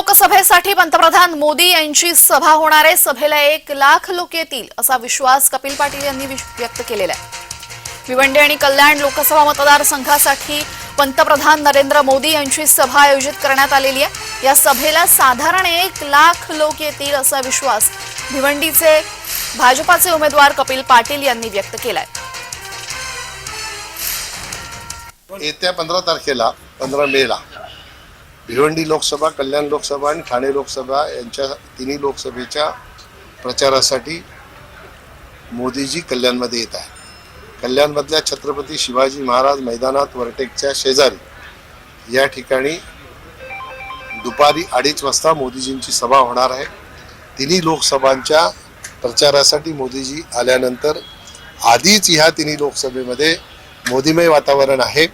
लोकसभेसाठी पंतप्रधान मोदी यांची सभा होणार आहे. सभेला एक लाख लोक येतील असा विश्वास कपिल पाटील यांनी व्यक्त केलेला आहे. भिवंडी आणि कल्याण लोकसभा मतदारसंघासाठी पंतप्रधान नरेंद्र मोदी यांची सभा आयोजित करण्यात आलेली आहे. या सभेला साधारण एक लाख लोक येतील असा विश्वास भिवंडीचे भाजपाचे उमेदवार कपिल पाटील यांनी व्यक्त केलाय. येत्या पंधरा तारखेला पंधरा मेला भिवंडी लोकसभा कल्याण लोकसभा आणि ठाणे लोकसभा यांच्या तिन्ही लोकसभेच्या प्रचारासाठी मोदीजी कल्याणमध्ये येत आहे कल्याणमधल्या छत्रपती शिवाजी महाराज मैदानात वरटेकच्या शेजारी या ठिकाणी दुपारी अडीच वाजता मोदीजींची सभा होणार आहे. तिन्ही लोकसभांच्या प्रचारासाठी मोदीजी आल्यानंतर आधीच ह्या तिन्ही लोकसभेमध्ये मोदीमय वातावरण आहे.